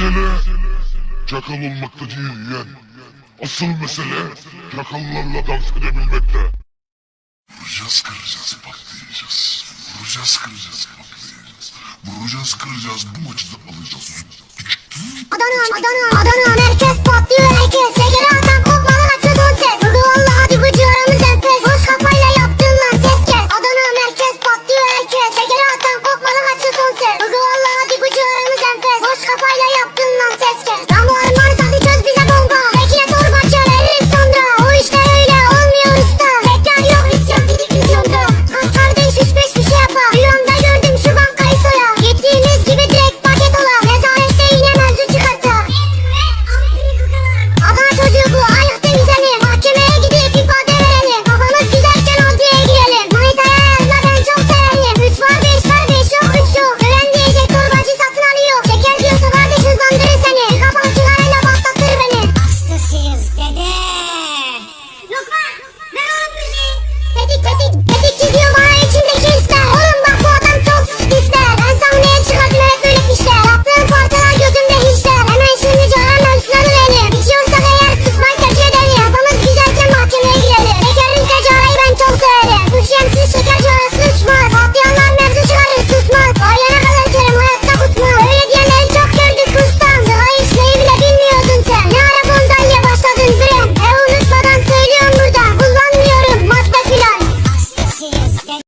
mesele çakal olmakta değil yeğen. Asıl mesele çakallarla dans edebilmekte. Vuracağız kıracağız patlayacağız. Vuracağız kıracağız patlayacağız. Vuracağız kıracağız bu maçı da alacağız. Adana, Adana, Adana, merkez patlıyor